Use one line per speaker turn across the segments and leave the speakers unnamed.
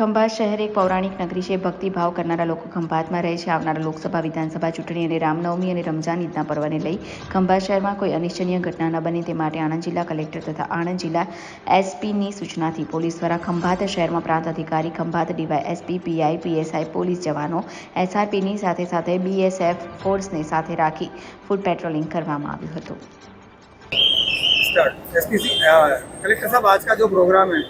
ખંભાત શહેર એક પૌરાણિક નગરી છે. ભક્તિભાવ કરનારા લોકો ખંભાતમાં રહે છે. આવનારા લોકસભા, વિધાનસભા ચૂંટણી અને રામનવમી અને રમઝાન ઈદના પર્વને લઈ ખંભાત શહેરમાં કોઈ અનિચ્છનીય ઘટના ન બને તે માટે આણંદ જિલ્લા કલેક્ટર તથા આણંદ જિલ્લા એસપીની સૂચનાથી પોલીસ દ્વારા ખંભાત શહેરમાં પ્રાંત અધિકારી, Khambhat DY SP PI, PSI, police જવાનો એસઆરપીની સાથે સાથે બીએસએફ ફોર્સને સાથે રાખી ફૂડ પેટ્રોલિંગ કરવામાં આવ્યું હતું.
Uh, કલેક્ટર સાહેબ આજ કા જો પ્રોગ્રામ હૈ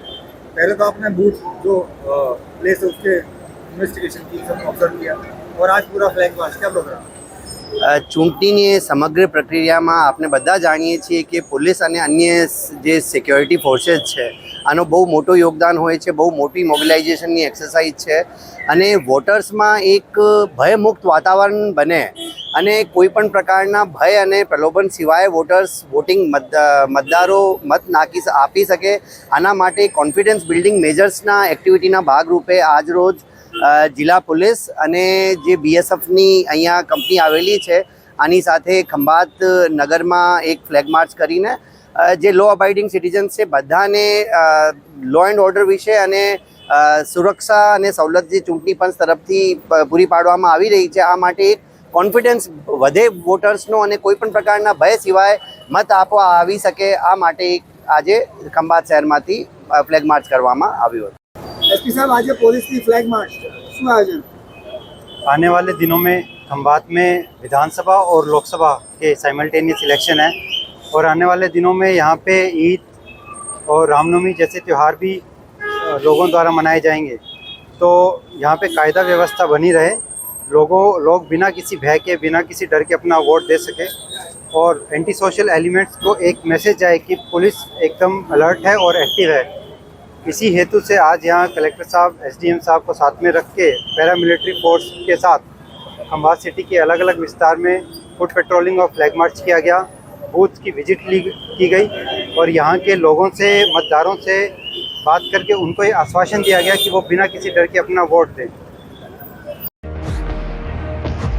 पहले तो आपने बूथ जो प्लेस उसके ઇન્વેસ્ટિગેશન ટીમ सबको ऑब्जर्व किया और आज पूरा फ्लैग मार्च क्या प्रोग्राम
ચૂંટણીની સમગ્ર પ્રક્રિયામાં આપણે બધા જાણીએ છીએ કે પોલીસ અને અન્ય જે સિક્યોરિટી ફોર્સેસ છે આનો બહુ મોટું યોગદાન હોય છે બહુ મોટી મોબિલાઇઝેશનની એક્સરસાઇઝ છે અને વોટર્સમાં એક ભયમુક્ત વાતાવરણ બને અને કોઈ પણ પ્રકારના ભય અને પ્રલોભન સિવાય વોટર્સ વોટિંગ મત, મતદારો મત નાખી આપી શકે. આના માટે કોન્ફિડન્સ બિલ્ડિંગ મેજર્સના એક્ટિવિટીના ભાગરૂપે આજરોજ જિલ્લા પોલીસ અને જે બીએસએફની અહીંયા કંપની આવેલી છે, આની સાથે ખંભાત નગરમાં એક ફ્લેગ માર્ચ કરીને જે લો અબાઇડિંગ સિટીઝન્સ છે, બધાને લો એન્ડ ઓર્ડર વિશે અને સુરક્ષા અને સવલત જે ચૂંટણી પંચ તરફથી પૂરી પાડવામાં આવી રહી છે. આ માટે એક કોન્ફિડન્સ વધે વોટર્સનો અને કોઈ પણ પ્રકારના ભય સિવાય મત આપવા આવી શકે આ માટે એક આજે ખંભાત શહેરમાંથી ફ્લેગ માર્ચ કરવામાં આવ્યું હતું
एस साहब आज ये पुलिस की फ्लैग मार्च શું आयोजन
आने वाले दिनों में खंबात में विधानसभा और लोकसभा के साइमल्टेनियस इलेक्शन है और आने वाले दिनों में यहाँ पे ईद और रामनवमी जैसे त्यौहार भी अ, लोगों द्वारा मनाए जाएंगे तो यहाँ पे कायदा व्यवस्था बनी रहे लोगों, लोग बिना किसी भय के, बिना किसी डर के अपना वोट दे सके। और एंटी सोशल एलिमेंट्स को एक मैसेज जाए कि पुलिस एकदम अलर्ट है और एक्टिव है। इसी हेतु से आज यहाँ कलेक्टर साहब एसडीएम साहब को साथ में रख के पैरामिलिट्री फोर्स के साथ खंबात सिटी के अलग अलग विस्तार में फुट पेट्रोलिंग और फ्लैग मार्च किया गया। बूथ की विज़िट ली, की गई और यहाँ के लोगों से, मतदारों से बात करके उनको ये आश्वासन दिया गया कि वो बिना किसी डर के अपना वोट दें।